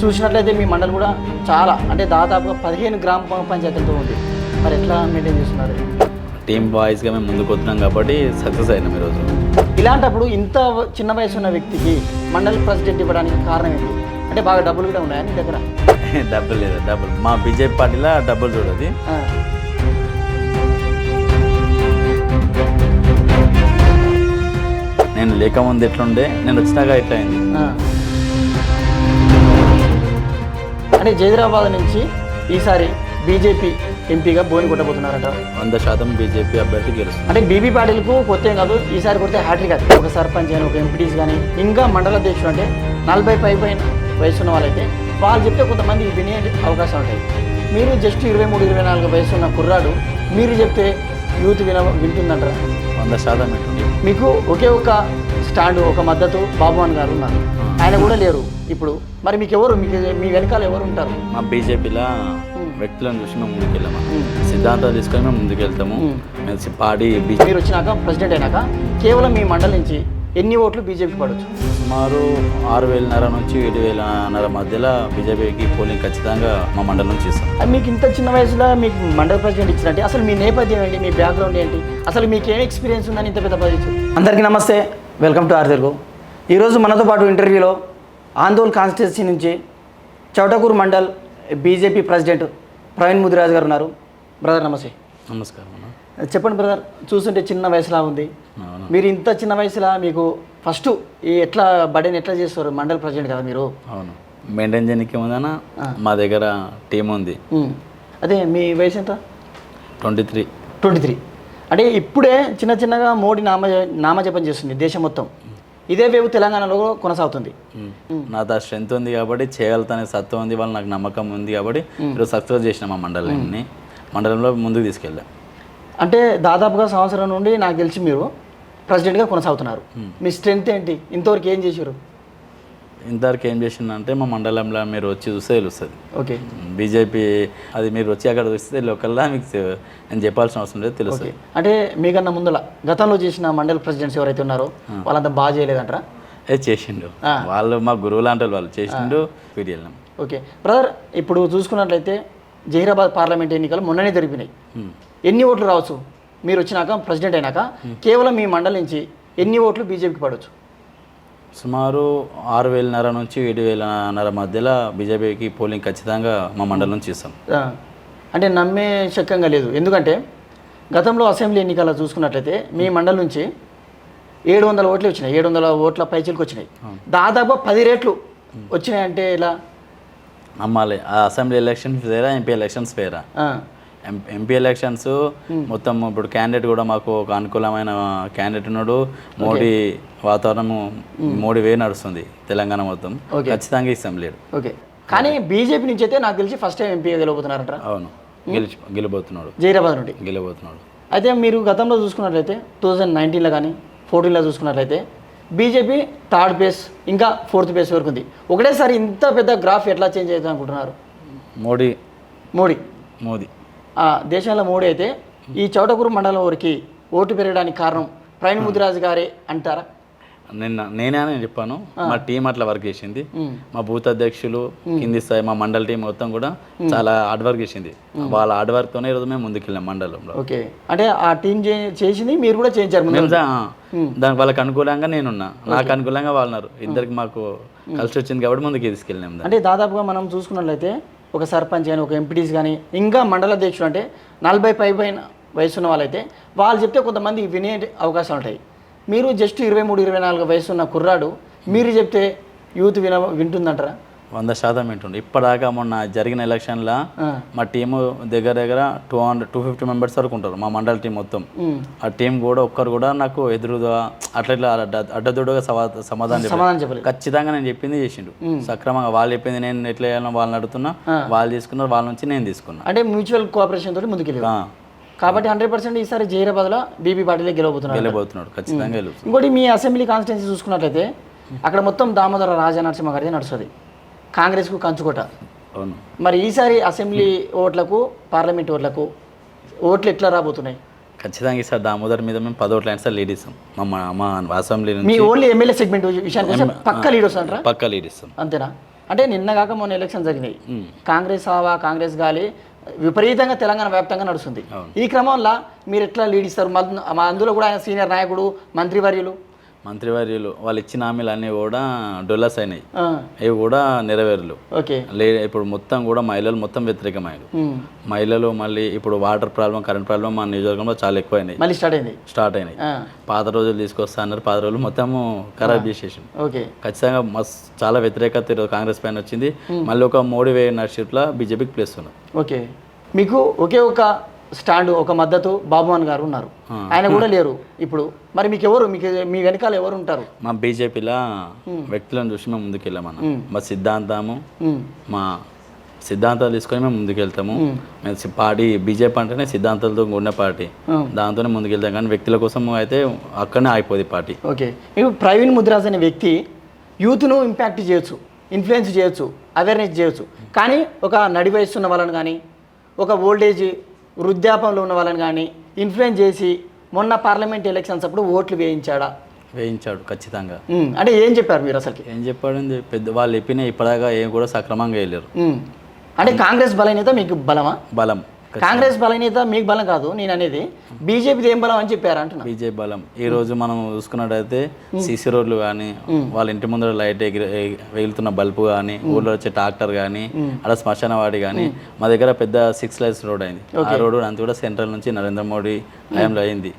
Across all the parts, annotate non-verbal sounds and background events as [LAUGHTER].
చూసినట్లయితే మీ మండలి కూడా చాలా అంటే దాదాపుగా పదిహేను గ్రామ పంచాయతీలతో ఉంది. మరి ఎట్లా మెయింటైన్ చేస్తున్నారు? టీమ్ బాయ్స్గా మేము ముందుకు వస్తున్నాం కాబట్టి సక్సెస్ అయినాం ఈరోజు ఇలాంటప్పుడు ఇంత చిన్న వయసు ఉన్న వ్యక్తికి మండలి ప్రెసిడెంట్ ఇవ్వడానికి కారణం ఏంటి? అంటే బాగా డబ్బులు కూడా ఉన్నాయా నీ దగ్గర? [LAUGHS] డబ్బులు లేదు? డబ్బులు. మా బీజేపీ పార్టీలో డబ్బులు చూడదు. నేను లేకముందు ఎట్లుండే నేను వచ్చినాక ఎట్లా అంటే జైదరాబాద్ నుంచి ఈసారి బీజేపీ ఎంపీగా బోని కొట్టబోతున్నారట. వంద శాతం బీజేపీ అభ్యర్థి గెలుస్తుంది. అంటే బీబీ పార్టీలకు కొత్త కాదు ఈసారి కొడితే హ్యాట్రిక్ కాదు ఒక సర్పంచ్ అని ఒక ఎంపీటీస్ కానీ ఇంకా మండల అధ్యక్షుడు అంటే నలభై పై పైన వయసు ఉన్న వాళ్ళైతే వాళ్ళు చెప్తే కొంతమంది వినే అవకాశం ఉంటాయి. మీరు జస్ట్ ఇరవై మూడు ఇరవై నాలుగు వయసు ఉన్న కుర్రాడు మీరు చెప్తే యూత్ విన వింటుందంటారా? వంద శాతం మీకు ఒకే ఒక స్టాండ్ ఒక మద్దతు బాబుమాన్ గారు ఉన్నారు. ఆయన కూడా లేరు ఇప్పుడు. మరి మీకు ఎవరు మీకు మీ వెనకాల ఎవరు ఉంటారు? మా బీజేపీలో వ్యక్తులను చూసి మేము ముందుకు వెళ్ళాము సిద్ధాంతాలు తీసుకొని మేము ముందుకు వెళ్తాము మేము పార్టీ బీజేపీ మీరు వచ్చినాక ప్రెసిడెంట్ అయినాక కేవలం మీ మండలి నుంచి ఎన్ని ఓట్లు బీజేపీకి పడవచ్చు సుమారు ఆరు వేలన్నర నుంచి ఏడు వేలన్నర మధ్యలో బీజేపీకి పోలింగ్ ఖచ్చితంగా మా మండలం నుంచి ఇస్తాం. మీకు ఇంత చిన్న వయసులో మీకు మండల ప్రెసిడెంట్ ఇచ్చినట్టే అసలు మీ నేపథ్యం ఏంటి? మీ బ్యాక్గ్రౌండ్ ఏంటి? అసలు మీకు ఏం ఎక్స్పీరియన్స్ ఉందని ఇంత పెద్ద పదవి అందరికీ నమస్తే వెల్కమ్ టు ఆర్ తెలుగు. ఈరోజు మనతో పాటు ఇంటర్వ్యూలో ఆందోళన్ కాన్స్టిట్యున్సీ నుంచి చౌటకూరు మండల్ బీజేపీ ప్రెసిడెంట్ ప్రవీణ్ ముదిరాజ్ గారు ఉన్నారు. బ్రదర్ నమస్తే. నమస్కారం అన్న. చెప్పండి బ్రదర్ చూస్తుంటే చిన్న వయసులా ఉంది. మీరు ఇంత చిన్న వయసులో మీకు ఫస్ట్ ఈ ఎట్లా బడేని ఎట్లా చేస్తారు? మండల్ ప్రెసిడెంట్ కదా మీరు? అవును. మెయింటైన్ చేయడానికి ఏముందన్న మా దగ్గర టీం ఉంది. అదే మీ వయసు ఎంత? Twenty three. Twenty three. అంటే ఇప్పుడే చిన్న చిన్నగా మోడీ నామ నామజపం చేస్తుంది దేశం మొత్తం. ఇదే వేవ్ తెలంగాణలో కొనసాగుతుంది. నా దా స్ట్రెంత్ ఉంది కాబట్టి చేయగలుగుతానే సత్వం ఉంది వాళ్ళు నాకు నమ్మకం ఉంది కాబట్టి ఈరోజు సక్సెస్ చేసిన మా మండలాన్ని మండలంలో ముందుకు తీసుకెళ్ళా. అంటే దాదాపుగా సంవత్సరం నుండి నాకు తెలిసి మీరు ప్రెసిడెంట్గా కొనసాగుతున్నారు. మీ స్ట్రెంత్ ఏంటి? ఇంతవరకు ఏం చేశారు? ఇంతవరకు ఏం చేసిందంటే మా మండలంలో మీరు వచ్చి చూస్తే తెలుస్తుంది. ఓకే. బీజేపీ అది మీరు వచ్చి అక్కడ చూస్తే లోకల్లా మీకు నేను చెప్పాల్సిన అవసరం లేదు తెలుస్తుంది. అంటే మీకన్నా ముందల గతంలో చేసిన మండల్ ప్రెసిడెంట్స్ ఎవరైతే ఉన్నారో వాళ్ళంతా బాగా చేయలేదంటారా? ఏ చేసిండు. వాళ్ళు మా గురువు లాంటి వాళ్ళు చేసిండు వీడి వెళ్ళాం ఓకే. బ్రదర్ ఇప్పుడు చూసుకున్నట్లయితే జహీరాబాద్ పార్లమెంట్ ఎన్నికలు మొన్ననే జరిపినాయి ఎన్ని ఓట్లు రావచ్చు? మీరు వచ్చినాక ప్రెసిడెంట్ అయినాక కేవలం మీ మండలి నుంచి ఎన్ని ఓట్లు బీజేపీకి పడవచ్చు? సుమారు ఆరు వేలన్నర నుంచి ఏడు వేలన్నర మధ్యలో బీజేపీకి పోలింగ్ ఖచ్చితంగా మా మండలం నుంచి ఇస్తాం అంటే నమ్మే శక్యంగా లేదు. ఎందుకంటే గతంలో అసెంబ్లీ ఎన్నికల చూసుకున్నట్లయితే మీ మండలి నుంచి ఏడు వందల ఓట్లు వచ్చినాయి. ఏడు వందల ఓట్ల పైచీలకు వచ్చినాయి. దాదాపు పది రేట్లు వచ్చినాయి అంటే ఇలా నమ్మాలి. ఆ అసెంబ్లీ ఎలక్షన్స్ వేరా ఎంపీ ఎలక్షన్స్ వేరా? ఎంపీ ఎలక్షన్స్ మొత్తం ఇప్పుడు క్యాండిడేట్ కూడా మాకు ఒక అనుకూలమైన క్యాండిడేట్ ఉన్నాడు. మోడీ వాతావరణం మోడీ వే నడుస్తుంది తెలంగాణ మొత్తం. ఖచ్చితంగా ఇస్తాం లేడు. ఓకే కానీ బీజేపీ నుంచి అయితే నాకు తెలిసి ఫస్ట్ టైం ఎంపీగా గెలవబోతున్నారంట. అవును. గెలిచి గెలిపోతున్నాడు జైరాబాద్ నుండి. గెలిపోతున్నాడు అయితే మీరు గతంలో చూసుకున్నట్లయితే టూ థౌజండ్ నైన్టీన్లో కానీ ఫోర్టీన్లో చూసుకున్నట్లయితే బీజేపీ థర్డ్ ప్లేస్ ఇంకా ఫోర్త్ ప్లేస్ వరకు ఉంది. ఒకటేసారి ఇంత పెద్ద గ్రాఫ్ ఎట్లా చేంజ్ అవుతుంది అనుకుంటున్నారు మోడీ. మోడీ. మోదీ. దేశంలో మోడీ అయితే ఈ చౌటకూరు మండలం వరకు ఓటు పెరగడానికి కారణం ప్రవీణ్ ముదిరాజు గారే అంటారా? నిన్న నేనే అని చెప్పాను. మా టీం అట్లా వర్క్ చేసింది. మా బూత్ అధ్యక్షులు కింది స్థాయి మా మండల టీం మొత్తం కూడా చాలా హార్డ్ వర్క్ చేసింది. వాళ్ళ హార్డ్ వర్క్ తోనే ఈరోజు మేము ముందుకెళ్ళాం మండలంలో. ఓకే. అంటే ఆ టీం చేసింది మీరు కూడా చేయించారు దానికి వాళ్ళకి అనుకూలంగా నేనున్నా. నాకు అనుకూలంగా వాళ్ళన్నారు ఇద్దరికి మాకు కలిసి వచ్చింది కాబట్టి ముందుకు తీసుకెళ్ళినాం దాన్ని. అంటే దాదాపుగా మనం చూసుకున్నట్లయితే ఒక సర్పంచ్ కానీ ఒక ఎంపీటీస్ కానీ ఇంకా మండల అధ్యక్షుడు అంటే నలభై పై పైన వయసు ఉన్న వాళ్ళైతే వాళ్ళు చెప్తే కొంతమంది వినే అవకాశాలు ఉంటాయి. మీరు జస్ట్ ఇరవై మూడు ఇరవై నాలుగు వయసు ఉన్న కుర్రాడు మీరు చెప్తే యూత్ విన వింటుందంటారా? వంద శాతం ఏంటుండే ఇప్పటిదాకా మొన్న జరిగిన ఎలక్షన్లో. మా టీము దగ్గర దగ్గర two hundred two fifty members వరకు ఉంటారు మా మండల టీం మొత్తం. ఆ టీం కూడా ఒక్కరు కూడా నాకు ఎదురుగా అట్లా ఇట్లా అడ్డ అడ్డదొడ్డుగా సమా సమాధానం చెప్పలేదు ఖచ్చితంగా నేను చెప్పింది చేసిండు. సక్రమంగా వాళ్ళు చెప్పింది నేను ఎట్లా చేయాలో వాళ్ళని అడుగుతున్నా వాళ్ళు తీసుకున్నారు వాళ్ళ నుంచి నేను తీసుకున్నా. అంటే మ్యూచువల్ కోఆపరేషన్ తోటి ముందుకెళ్ళి ఆ, కాబట్టి హండ్రెడ్ పర్సెంట్ ఈసారి జైరాబాద్లో బీబీ పార్టీలో గెలవబోతున్నారు వెళ్ళబోతున్నాడు ఖచ్చితంగా ఇంకోటి మీ అసెంబ్లీ కాన్స్టిట్యున్సీ చూసుకున్నట్లయితే అక్కడ మొత్తం దామోదర రాజా నరసింహ గారిది నడుస్తుంది. కాంగ్రెస్కు కంచుకోట. అవును. మరి ఈసారి అసెంబ్లీ ఓట్లకు పార్లమెంట్ ఓట్లకు ఓట్లు ఎట్లా రాబోతున్నాయి? ఖచ్చితంగా ఈసారి దామోదర్ మీద మేము పదోట్ల సార్ లీడ్ ఇస్తాం. మా మా- అసెంబ్లీ మీ ఓన్లీ ఎమ్మెల్యే సెగ్మెంట్ విషయానికి పక్క లీడ్ వస్తుంటారా పక్క లీడ్ ఇస్తాం. అంతేనా? అంటే నిన్న కాక మొన్న ఎలక్షన్ జరిగినాయి. కాంగ్రెస్ హవా కాంగ్రెస్ గాలి విపరీతంగా తెలంగాణ వ్యాప్తంగా నడుస్తుంది. ఈ క్రమంలో మీరు ఎట్లా లీడ్ ఇస్తారు? మా అందులో కూడా ఆయన సీనియర్ నాయకుడు మంత్రివర్యులు? మంత్రివర్యులు వాళ్ళు ఇచ్చిన హామీలు అన్నీ కూడా డొల్లస్ అయినాయి. అవి కూడా నెరవేరలు. ఓకే. లే ఇప్పుడు మొత్తం కూడా మహిళలు మొత్తం వ్యతిరేకమైనరు ఉమ్. మహిళలు మళ్ళీ ఇప్పుడు వాటర్ ప్రాబ్లం కరెంట్ ప్రాబ్లం మా నియోజకవర్గంలో చాలా ఎక్కువైనాయి. మళ్ళీ స్టార్ట్ అయింది. స్టార్ట్ అయినాయి. పాత రోజులు తీసుకొస్తా అన్నారు పాత రోజులు మొత్తము ఖరాబ్ చేసేసాం ఓకే. ఖచ్చితంగా మస్ చాలా వ్యతిరేకత ఈరోజు కాంగ్రెస్ పైన వచ్చింది. మళ్ళీ ఒక మోడీ వే నడిచిట్లా బీజేపీకి ప్లేస్ ఉన్నారు ఓకే. మీకు ఒకే ఒక స్టాండ్ ఒక మద్దతు బాబుమాన్ గారు ఉన్నారు. ఆయన కూడా లేరు ఇప్పుడు. మరి మీకు ఎవరు మీకు మీ వెనకాల ఎవరు ఉంటారు? మా బీజేపీలో వ్యక్తులను చూసి మేము ముందుకు వెళ్ళామన్న మా సిద్ధాంతము మా సిద్ధాంతాలు తీసుకొని మేము ముందుకు వెళ్తాము మేము పార్టీ బీజేపీ అంటేనే సిద్ధాంతాలతో కూడిన పార్టీ. దాంతోనే ముందుకు వెళ్తాం కానీ వ్యక్తుల కోసం అయితే అక్కడనే ఆగిపోద్ది పార్టీ. ఓకే. ఇప్పుడు ప్రవీణ్ ముద్రాజ్ అనే వ్యక్తి యూత్ను ఇంపాక్ట్ చేయొచ్చు ఇన్ఫ్లుయెన్స్ చేయొచ్చు అవేర్నెస్ చేయొచ్చు. కానీ ఒక నడి వయస్సు ఉన్న వాళ్ళని కానీ ఒక ఓల్డేజ్ వృద్ధాపంలో ఉన్న వాళ్ళని కానీ ఇన్ఫ్లుయెన్స్ చేసి మొన్న పార్లమెంట్ ఎలక్షన్స్ అప్పుడు ఓట్లు వేయించాడా? వేయించాడు ఖచ్చితంగా. అంటే ఏం చెప్పారు మీరు అసలుకి? ఏం చెప్పాడు పెద్ద వాళ్ళు చెప్పిన ఇప్పటిదాకా ఏం కూడా సక్రమంగా వెళ్ళారు అంటే కాంగ్రెస్ బలహీనత మీకు బలమా? బలం కాంగ్రెస్ బలహీనత మీకు బలం కాదు నేను అనేది. బీజేపీది ఏం బలం అని చెప్పారు అంటున్నా. బీజేపీ బలం. ఈ రోజు మనం చూసుకున్నట్టయితే సీసీ రోడ్లు కానీ వాళ్ళ ఇంటి ముందర లైట్ వెలుతున్న బల్బు కానీ ఊళ్ళో వచ్చే ట్రాక్టర్ కానీ అలా శ్మశాన వాడి కానీ మా దగ్గర పెద్ద సిక్స్ లైన్స్ రోడ్ అయింది. ఆ రోడ్ అంతా కూడా సెంట్రల్ నుంచి నరేంద్ర మోడీ హయాంలో అయింది.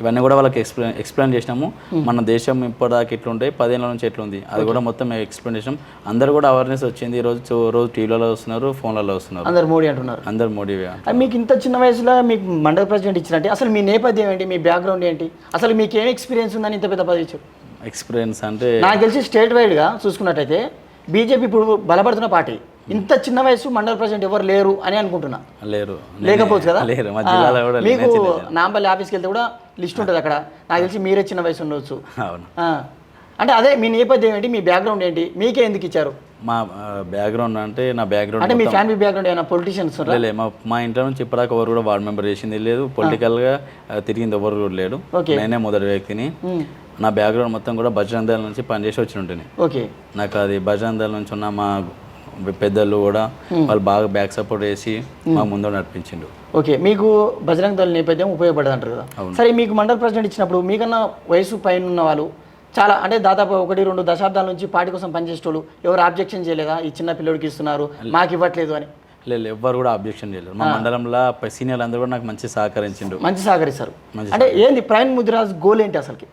ఇవన్నీ కూడా వాళ్ళకి ఎక్స్ప్లెయిన్ ఎక్స్ప్లెయిన్ చేసినాము. మన దేశం ఇప్పటిదాకా ఎట్లుంటే పదేళ్ళ నుంచి ఎట్లుంది? అది కూడా మొత్తం ఎక్స్ప్లెయిన్ చేసినాం అందరు కూడా అవేర్నెస్ వచ్చింది. ఈ రోజు రోజు టీవీలలో వస్తున్నారు ఫోన్లలో వస్తున్నారు. అందరు మోడీ అంటున్నారు. అందరు మోడీ మీకు ఇంత చిన్న వయసులో మీకు మండల ప్రెసిడెంట్ ఇచ్చినట్టే అసలు మీ నేపథ్యం ఏంటి? మీ బ్యాక్గ్రౌండ్ ఏంటి? అసలు మీకు ఏం ఎక్స్పీరియన్స్ ఉందని ఇంత పెద్ద పదవి ఎక్స్పీరియన్స్ అంటే నాకు తెలిసి స్టేట్ వైడ్గా చూసుకున్నట్టయితే బీజేపీ ఇప్పుడు బలపడుతున్న పార్టీ. ఇంత చిన్న వయసు మండల ప్రెసిడెంట్ ఎవరు లేరు అని అనుకుంటున్నా. లేరు. లేకపోవచ్చు కదా? లేరు. మీకు నాంపల్లి ఆఫీస్కి వెళ్తే కూడా లిస్ట్ ఉంటుంది అక్కడ. నాకు తెలిసి మీరే చిన్న వయసు ఉండవచ్చు అంటే అదే మీ నేపథ్యం ఏంటి? మీ బ్యాక్గ్రౌండ్ ఏంటి? మీకే ఎందుకు ఇచ్చారు? మా బ్యాక్గ్రౌండ్ అంటే నా బ్యాక్గ్రౌండ్ అంటే మీ ఫ్యామిలీ బ్యాక్గ్రౌండ్ ఏమైనా పొలిటీషియన్స్ లే మా మా ఇంట్లో నుంచి ఇప్పటిదాకా ఎవరు కూడా వార్డ్ మెంబర్ చేసింది లేదు. పొలిటికల్గా తిరిగింది ఎవరు కూడా లేడు. నేనే మొదటి వ్యక్తిని. నా బ్యాక్గ్రౌండ్ మొత్తం కూడా భజన దళ నుంచి పనిచేసి వచ్చి ఉంటుంది ఓకే నాకు అది భజన దళ నుంచి ఉన్న మా పెద్దలు కూడా వాళ్ళు బాగా బ్యాక్ సపోర్ట్ చేసి మా ముందు నడిపించిండు ఓకే మీకు బజరంగ దళ నేపథ్యం ఉపయోగపడదు అంటారు కదా సరే మీకు మండల ప్రెసిడెంట్ ఇచ్చినప్పుడు మీకన్నా వయసు పైన ఉన్న వాళ్ళు చాలా అంటే దాదాపు ఒకటి రెండు దశాబ్దాల నుంచి పార్టీ కోసం పనిచేసేటోళ్ళు ఎవరు ఆబ్జెక్షన్ చేయలేదా? ఈ చిన్న పిల్లోడికి ఇస్తున్నారు మాకు ఇవ్వట్లేదు అని. లేదు ఎవ్వరు కూడా అబ్జెక్షన్ చేయలేరు. మా మండలంలో సీనియర్లు అందరూ కూడా నాకు మంచి సహకరించిండు. మంచి సహకరిస్తారు. అంటే ఏంది ప్రైమ్ ముదిరాజ్ గోల్ ఏంటి అసలుకి?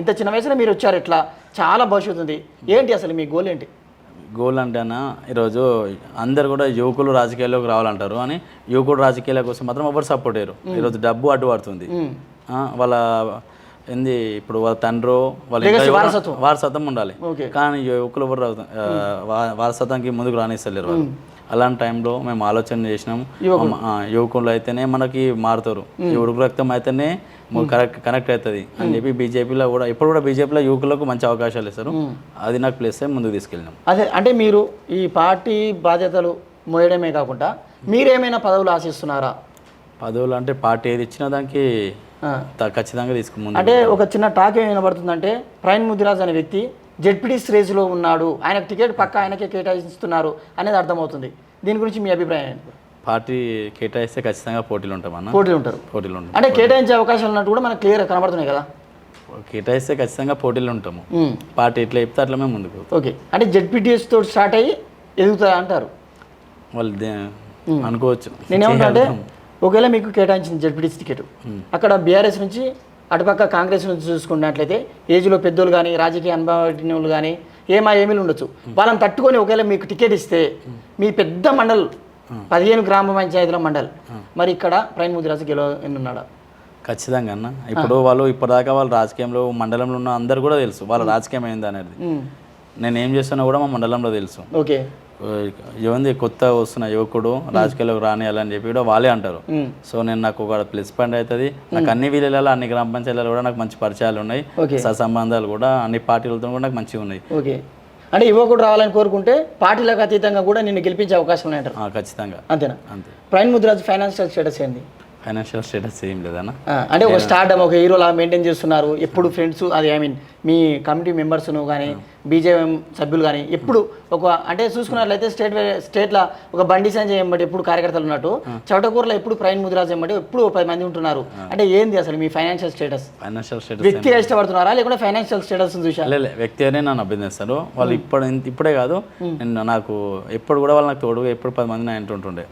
ఇంత చిన్న వయసులో మీరు వచ్చారు ఎట్లా చాలా భవిష్యత్తు ఉంది. ఏంటి అసలు మీ గోల్ ఏంటి? గోల్ అంటేనా ఈరోజు అందరు కూడా యువకులు రాజకీయాల్లోకి రావాలంటారు అని యువకుడు రాజకీయాల కోసం మాత్రం ఎవరు సపోర్ట్ అయ్యారు ఈరోజు డబ్బు అడ్డు పడుతుంది వాళ్ళ ఏంది ఇప్పుడు వాళ్ళ తండ్రో వాళ్ళ వారసత్వం. వారసత్వం ఉండాలి. కానీ యువకులు ఎవరు వారసత్వానికి ముందుకు రానిస్తలేరు వాళ్ళు. అలాంటి టైంలో మేము ఆలోచన చేసినాం. యువకులు. అయితేనే మనకి మారుతారు. యువకు రక్తం అయితేనే కరెక్ట్ కనెక్ట్ అవుతుంది అని చెప్పి బీజేపీలో కూడా ఇప్పుడు కూడా బీజేపీలో యువకులకు మంచి అవకాశాలు ఇస్తారు. అది నాకు ప్లేస్ ముందుకు తీసుకెళ్ళినాం. అదే అంటే మీరు ఈ పార్టీ బాధ్యతలు మోయడమే కాకుండా మీరేమైనా పదవులు ఆశిస్తున్నారా? పదవులు అంటే పార్టీ ఏది ఇచ్చినా దానికి ఖచ్చితంగా తీసుకు ముందు అంటే ఒక చిన్న టాక్ ఏం వినబడుతుందంటే ప్రైన్ ముదిరాజ్ అనే వ్యక్తి జెడ్పీటీ రేసులో ఉన్నాడు. ఆయనకు టికెట్ పక్క ఆయనకే కేటాయిస్తున్నారు అనేది అర్థమవుతుంది. దీని గురించి మీ అభిప్రాయం ఏంటి? పార్టీ కేటాయిస్తే ఖచ్చితంగా పోటీలు ఉంటామన్న పోటీలు ఉంటారు. పోటీలు ఉంటాం. అంటే కేటాయించే అవకాశాలు ఉన్నట్టు కూడా మనకు క్లియర్ కనబడుతున్నాయి కదా. కేటాయిస్తే ఖచ్చితంగా పోటీలు ఉంటాము. పార్టీ ఎట్లా చెప్తే అట్లా మేము ముందుకు. ఓకే. అంటే జెడ్పీటీఎస్ తోటి స్టార్ట్ అయ్యి ఎదుగుతారా అంటారు? వాళ్ళు అనుకోవచ్చు. నేనేమంటా ఒకవేళ మీకు కేటాయించింది జెడ్పీటీసీ టికెట్ అక్కడ బీఆర్ఎస్ నుంచి అటుపక్క కాంగ్రెస్ నుంచి చూసుకున్నట్లయితే ఏజ్లో పెద్దోళ్ళు కానీ రాజకీయ అనుభవం కానీ ఏమా ఏమీలు ఉండొచ్చు. వాళ్ళని తట్టుకొని ఒకవేళ మీకు టికెట్ ఇస్తే మీ పెద్ద మండల్ పదిహేను గ్రామ పంచాయతీల మండల్ మరి ఇక్కడ ప్రైన్ ముదిరాజు గెలవ ఎన్నున్నాడా ఖచ్చితంగా అన్న. ఇప్పుడు వాళ్ళు ఇప్పటిదాకా వాళ్ళు రాజకీయంలో మండలంలో ఉన్న అందరు కూడా తెలుసు. వాళ్ళ రాజకీయం ఏంది అనేది. నేను ఏం చేస్తున్నా కూడా మా మండలంలో తెలుసు. ఓకే. ఏముంది కొత్త వస్తున్న యువకుడు రాజకీయాల్లోకి రానియాలని చెప్పి కూడా వాళ్ళే అంటారు. సో నేను నాకు ఒక ప్లస్ పాయింట్ అవుతుంది. నాకు అన్ని విలేజ్లలో అన్ని గ్రామ పంచాయతీలలో కూడా నాకు మంచి పరిచయాలు ఉన్నాయి. సత్సంబంధాలు కూడా అన్ని పార్టీలతో కూడా నాకు మంచిగా ఉన్నాయి. ఓకే. అంటే యువకుడు రావాలని కోరుకుంటే పార్టీలకు అతీతంగా కూడా నిన్ను గెలిపించే అవకాశం ఉన్నాయంటారు ఖచ్చితంగా. అంతేనా? అంతే. ప్రైన్ ముదిరాజు ఫైనాన్షియల్ స్టేటస్ ఏంది? ఫైనాన్షియల్ స్టేటస్ ఏం లేదన్న. అంటే ఒక స్టార్డమ్ ఒక హీరోలా మెయింటైన్ చేస్తున్నారు. ఎప్పుడు ఫ్రెండ్స్ అది ఐ మీన్ మీ కమిటీ మెంబర్స్ను కానీ బీజేఎం సభ్యులు కానీ ఎప్పుడు ఒక అంటే చూసుకున్నట్లయితే స్టేట్ స్టేట్లో ఒక బండి సంజయ్ ఎంబడి ఎప్పుడు కార్యకర్తలు ఉన్నట్టు చౌటకూరులో ఎప్పుడు ప్రవీణ్ ముదిరాజ్ ఎంబడి ఎప్పుడు పది మంది ఉంటున్నారు. అంటే ఏంది అసలు మీ ఫైనాన్షియల్ స్టేటస్? ఫైనాన్షియల్ స్టేటస్ వ్యక్తిగా ఇష్టపడుతున్నారా? లేకుంటే ఫైనాన్షియల్ స్టేటస్ చూసా? లే వ్యక్తి అనే నన్ను అభ్యర్థిస్తారు వాళ్ళు ఇప్పుడు ఇప్పుడే కాదు నేను నాకు ఎప్పుడు కూడా వాళ్ళు నాకు తోడుగా ఎప్పుడు పది మంది నా ఇంటి ఉంటుండే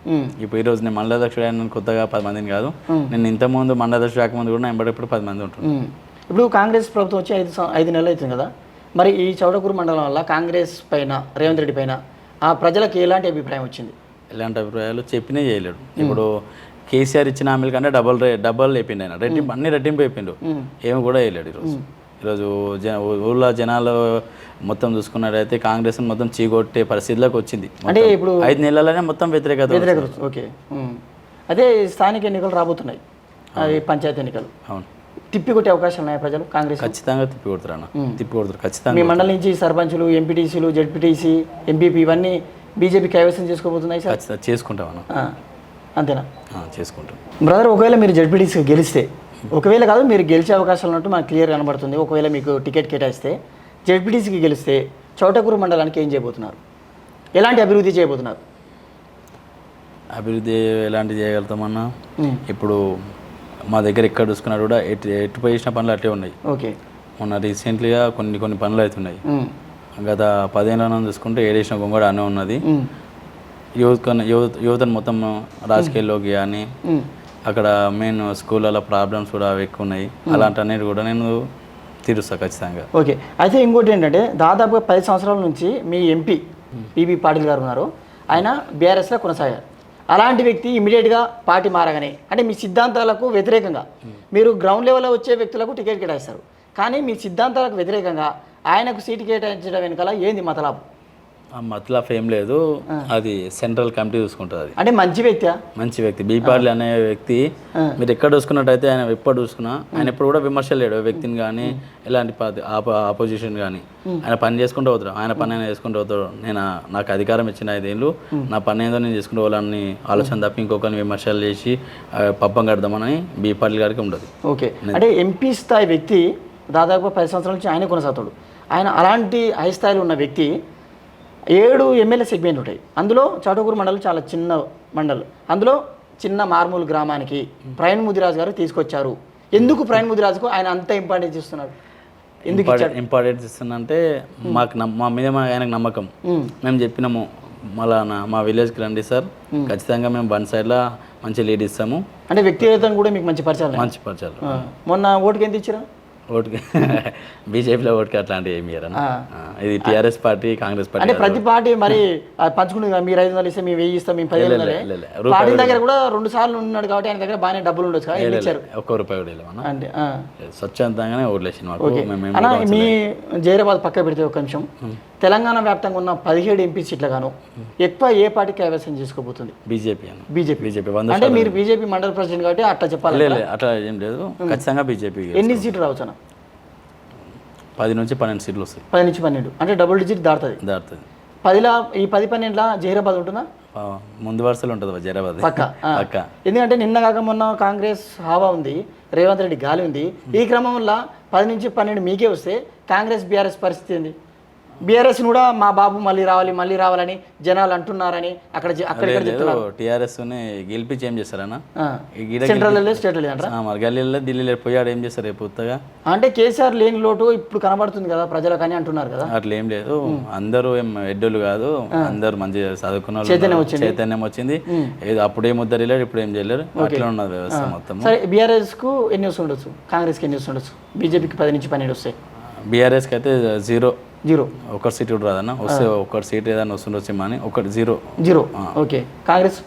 ఇప్పుడు ఈ రోజు నేను మండలాధ్యక్షుడు కొత్తగా పది మందిని కాదు. నేను ఇంతకుముందు మండలాధ్యక్షుడు రాకముందు కూడా నా ఎంబడి ఇప్పుడు పది మంది ఉంటుండే. ఉమ్. ఇప్పుడు కాంగ్రెస్ ప్రభుత్వం వచ్చి ఐదు ఐదు నెలలు అవుతుంది కదా. మరి ఈ చౌడకూరు మండలం వల్ల కాంగ్రెస్ పైన రేవంత్ రెడ్డి పైన ఆ ప్రజలకు ఎలాంటి అభిప్రాయం వచ్చింది? ఎలాంటి అభిప్రాయాలు చెప్పినే చేయలేడు. ఇప్పుడు కేసీఆర్ ఇచ్చిన హామీల కంటే డబల్ డబల్ అయిపోయింది ఆయన. రెట్టింపు అన్ని రెట్టింపు అయిపోయిండు ఏమి కూడా వేయలేడు ఈరోజు. ఈరోజు జన ఊళ్ళో జనాలు మొత్తం చూసుకున్నట్టయితే కాంగ్రెస్ మొత్తం చీకొట్టే పరిస్థితిలోకి వచ్చింది. అంటే ఇప్పుడు ఐదు నెలలనే మొత్తం వ్యతిరేకత వ్యతిరేక ఓకే. అదే స్థానిక ఎన్నికలు రాబోతున్నాయి. అది పంచాయతీ ఎన్నికలు. అవును. తిప్పి కొట్టే అవకాశం ఉన్నాయి ప్రజలు? కాంగ్రెస్ ఖచ్చితంగా తిప్పి కొడతారు అన్న. తిప్పి కొడతారు మీ ఖచ్చితంగా మండలం నుంచి సర్పంచులు ఎంపీటీసీలు జెడ్పీటీసీ ఎంపీపీ ఇవన్నీ బీజేపీ కైవసం చేసుకోబోతున్నాయి సార్? ఖచ్చితంగా చేసుకుంటాం అన్న. అంతేనా? చేసుకుంటాం. బ్రదర్ ఒకవేళ మీరు జడ్పీటీసీ గెలిస్తే ఒకవేళ కాదు మీరు గెలిచే అవకాశాలు ఉన్నట్టు మనకు క్లియర్ కనబడుతుంది. ఒకవేళ మీకు టికెట్ కేటాయిస్తే జడ్పీటీసీకి గెలిస్తే చౌటకూరు మండలానికి ఏం చేయబోతున్నారు? ఎలాంటి అభివృద్ధి చేయబోతున్నారు? అభివృద్ధి ఎలాంటి చేయగలుగుతామన్నా. ఇప్పుడు మా దగ్గర ఎక్కడ చూసుకున్నా కూడా ఎటు ఎటు పోయిన పనులు అట్టే ఉన్నాయి. ఓకే. మొన్న రీసెంట్లీగా కొన్ని కొన్ని పనులు అవుతున్నాయి. గత పదేళ్ళ చూసుకుంటే ఏడేసిన గొంగడ అనే ఉన్నది. యువత యువత యువతను మొత్తం రాజకీయాల్లోకి కానీ. అక్కడ మెయిన్ స్కూళ్ళలో ప్రాబ్లమ్స్ కూడా అవి ఎక్కువ ఉన్నాయి. అలాంటి అనేది కూడా నేను తీరుస్తా ఖచ్చితంగా. ఓకే. అయితే ఇంకోటి ఏంటంటే దాదాపుగా పది సంవత్సరాల నుంచి మీ ఎంపీ పిబి పాటిల్ గారు ఉన్నారు. ఆయన బీఆర్ఎస్లో కొనసాగారు. అలాంటి వ్యక్తి ఇమీడియట్గా పార్టీ మారగానే అంటే మీ సిద్ధాంతాలకు వ్యతిరేకంగా. మీరు గ్రౌండ్ లెవెల్లో వచ్చే వ్యక్తులకు టికెట్ కేటాయిస్తారు. కానీ మీ సిద్ధాంతాలకు వ్యతిరేకంగా ఆయనకు సీటు కేటాయించడం వెనకాల ఏంది మతలాభం? మతలఫ్ ఏం లేదు. అది సెంట్రల్ కమిటీ చూసుకుంటుంది అది. అంటే మంచి వ్యక్తియా మంచి వ్యక్తి. బీపాడ్లి అనే వ్యక్తి. మీరు ఎక్కడ చూసుకున్నట్టయితే ఆయన ఎప్పుడు చూసుకున్నా ఆయన ఎప్పుడు కూడా విమర్శలు లేడు. వ్యక్తిని కానీ ఎలాంటి పార్టీ ఆపోజిషన్ కానీ ఆయన పని చేసుకుంటూ పోతాడు. ఆయన పని ఆయన చేసుకుంటూ పోతాడు. నేను నాకు అధికారం ఇచ్చిన ఐదేళ్ళు నా పని ఏదో నేను చేసుకుంటూ పోవాలని ఆలోచన తప్ప ఇంకొకరిని విమర్శలు చేసి పప్పం కడదామని బీపాడ్లి గారికి ఉండదు. ఓకే. అంటే ఎంపీ స్థాయి వ్యక్తి దాదాపు పది సంవత్సరాల నుంచి ఆయన కొనసాగుతాడు. ఆయన అలాంటి హై స్థాయిలో ఉన్న వ్యక్తి ఏడు ఎమ్మెల్యే సెగ్మెంట్ ఉంటాయి. అందులో చాటూరు మండలం చాలా చిన్న మండలం. అందులో చిన్న మార్మూలు గ్రామానికి ప్రవీణ్ ముదిరాజు గారు తీసుకొచ్చారు. ఎందుకు ప్రవీణ్ ముదిరాజుకు ఆయన అంత ఇంపార్టెన్స్ ఇస్తున్నాడు ఎందుకు ఇంపార్టెంట్ ఇంపార్టెంట్ ఇస్తుందంటే మాకు మా మీద మా ఆయనకు నమ్మకం. మేము. చెప్పినాము మళ్ళా నా- మా విలేజ్కి రండి సార్. ఖచ్చితంగా మేము వన్ సైడ్లో మంచి లీడ్ ఇస్తాము. అంటే వ్యక్తిగతంగా కూడా మీకు మంచి పరిచయాలు ఉన్నాయి. మంచి పరిచయాలు. ఆ, మొన్న ఓటుకి ఎంత ఇచ్చారు ఓటుకి [LAUGHS] బీజేపీలో ఓటుకి అట్లాంటివి ఏమి ఇది టీఆర్ఎస్ పార్టీ కాంగ్రెస్ పార్టీ అంటే ప్రతి పార్టీ మరి [LAUGHS] పంచుకుంటుంది మీరు ఐదు వందలు ఇస్తే మేము వెయ్యి ఇస్తాం మేము పది పార్టీ దగ్గర కూడా రెండు సార్లు ఉన్నాడు కాబట్టి ఆయన దగ్గర బాగానే డబ్బులు ఉండొచ్చు ఒక్క రూపాయి కూడా అంటే. స్వచ్ఛందంగానే ఓట్లేసిన మీ జైరాబాద్ పక్క పెడితే ఒక నిమిషం. తెలంగాణ వ్యాప్తంగా ఉన్న పదిహేడు ఎంపీ సీట్ల గాను ఎక్కువ ఏ పార్టీ కైవసం చేసుకోబోతుంది? BJP BJP. బీజేపీ అంటే మీరు బీజేపీ మండల ప్రెసిడెంట్ కాబట్టి అట్లా చెప్పాలి అట్లా ఏం లేదు. ఖచ్చితంగా బీజేపీ ఎన్ని సీట్లు రావచ్చు అన్న? పది నుంచి పన్నెండు సీట్లు వస్తాయి. పది నుంచి పన్నెండు. అంటే డబుల్ డిజిట్ దాటుతుంది. దాటుతుంది. పదిలా ఈ పది పన్నెండులా జహీరాబాద్ ఉంటుందా? ముందు వరుసలో ఉంటుంది జరాబాద్ పక్క. [LAUGHS] పక్క. ఎందుకంటే నిన్న కాక మొన్న కాంగ్రెస్ హావా ఉంది రేవంత్ రెడ్డి గాలి ఉంది. ఈ క్రమంలో పది నుంచి పన్నెండు మీకే వస్తే కాంగ్రెస్ బీఆర్ఎస్ పరిస్థితి ఏంది? బీఆర్ఎస్ కూడా మా బాబు మళ్ళీ రావాలి మళ్ళీ రావాలని జనాలు అంటున్నారని అక్కడ అక్కడ టీఆర్ఎస్ గెలిపించి ఏం గీడ సెంట్రల్ స్టేట్ గల్లీలో ఢిల్లీలో పోయాడు ఏం చేస్తారు రేపు అంటే కేసీఆర్ లేని లోటు ఇప్పుడు కనబడుతుంది కదా ప్రజలకు అని అంటున్నారు కదా. అట్లా ఏం లేదు. అందరూ ఏం ఎడ్డోళ్ళు కాదు అందరూ మంచిగా చదువుకున్న వాళ్ళు ఉన్నారు. చైతన్యం వచ్చింది. ఏదో అప్పుడు ఏం వెళ్ళారు ఇప్పుడు ఏం చేయలేరు. అట్లా ఉన్నది వ్యవస్థ మొత్తం సరే బీఆర్ఎస్కు ఎన్ని వస్తు ఉండొచ్చు? కాంగ్రెస్కి ఎన్ని వస్తు ఉండొచ్చు? బీజేపీకి పది నుంచి పన్నెండు వస్తాయి. బీఆర్ఎస్కి అయితే జీరో జీరో. ఒక సీట్ కూడా రాదన్న. వస్తే ఒక సీట్ ఏదైనా వస్తుండొచ్చేమో అని ఒకటి zero. Zero. Okay. Congress?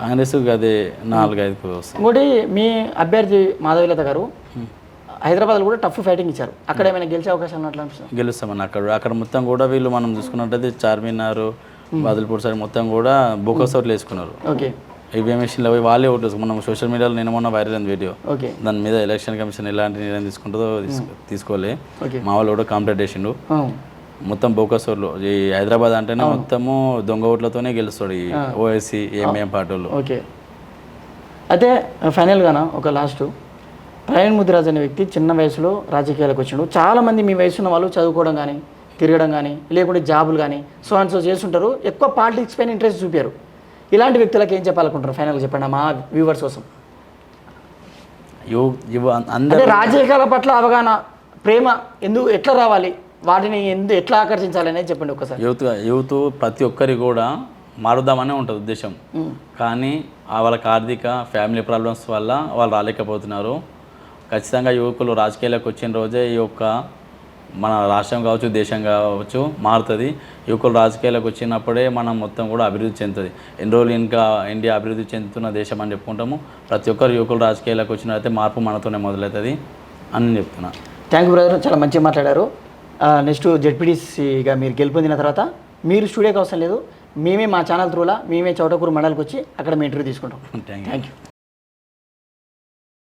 Congress అదే నాలుగు ఐదుకు వస్తుంది. ఇంకోటి మీ అభ్యర్థి మాధవీలత గారు హైదరాబాద్లో కూడా టఫ్ ఫైటింగ్ ఇచ్చారు. అక్కడ ఏమైనా గెలిచే అవకాశం ఉన్నట్లు అనిపిస్తుంది? గెలుస్తామన్న అక్కడ. అక్కడ మొత్తం కూడా వీళ్ళు మనం చూసుకున్నట్టయితే చార్మినార్ బాదల్పూర్ సైడ్ మొత్తం కూడా బుకస్ ఓట్లు వేసుకున్నారు. ఓకే. ఈవీఎం మిషన్లో పోయి వాళ్ళే ఓట్లు. మనం సోషల్ మీడియాలో నేను మొన్న వైరల్ అయిన వీడియో. ఓకే. దాని మీద ఎలక్షన్ కమిషన్ ఎలాంటి నిర్ణయం తీసుకుంటుందో తీసు- తీసుకోలే. ఓకే. మా వాళ్ళు కూడా కాంప్లైంట్ చేసిండు. మొత్తం బోకస్ ఓట్లు. ఈ హైదరాబాద్ అంటేనే మొత్తము దొంగ ఓట్లతోనే గెలుస్తాడు ఈ ఓఎస్సీ ఎంఏఎం పార్టీ వాళ్ళు ఓకే. అయితే ఫైనల్గానా ఒక లాస్ట్. ప్రవీణ్ ముదిరాజ్ అనే వ్యక్తి చిన్న వయసులో రాజకీయాలకు వచ్చిండు. చాలామంది మీ వయసు ఉన్న వాళ్ళు చదువుకోవడం కానీ తిరగడం కానీ లేకుంటే జాబులు కానీ సో అండ్ సో చేస్తుంటారు. ఎక్కువ పాలిటిక్స్ పైన ఇంట్రెస్ట్ చూపారు. ఇలాంటి వ్యక్తులకు ఏం చెప్పాలనుకుంటారు ఫైనల్గా చెప్పండి మా వ్యూవర్స్ కోసం. అంటే అందరూ రాజకీయాల పట్ల అవగాహన ప్రేమ ఎందుకు ఎట్లా రావాలి? వాటిని ఎందు ఎట్లా ఆకర్షించాలి అనేది చెప్పండి ఒక్కసారి. యూత్ యూత్ ప్రతి ఒక్కరి కూడా మారుదామనే ఉంటుంది ఉద్దేశం. కానీ ఆ వాళ్ళకి ఆర్థిక ఫ్యామిలీ ప్రాబ్లమ్స్ వల్ల వాళ్ళు రాలేకపోతున్నారు. ఖచ్చితంగా యువకులు రాజకీయాలకు వచ్చిన రోజే ఈ యొక్క మన రాష్ట్రం కావచ్చు దేశం కావచ్చు మారుతుంది. యువకులు రాజకీయాలకు వచ్చినప్పుడే మనం మొత్తం కూడా అభివృద్ధి చెందుతుంది. ఎన్ని రోజులు ఇంకా ఇండియా అభివృద్ధి చెందుతున్న దేశం అని చెప్పుకుంటాము. ప్రతి ఒక్కరు యువకులు రాజకీయాలకు వచ్చినట్లయితే మార్పు మనతోనే మొదలవుతుంది అని నేను చెప్తున్నా. థ్యాంక్ యూ బ్రదర్ చాలా మంచిగా మాట్లాడారు. నెక్స్ట్ జెడ్పీటీసీగా మీరు గెలుపొందిన తర్వాత మీరు స్టూడియోకి అవసరం లేదు. మేమే మా ఛానల్ త్రూలా మేమే చౌటకూరు మండలికి వచ్చి అక్కడ మీ ఇంటర్వ్యూ తీసుకుంటాం. Thank you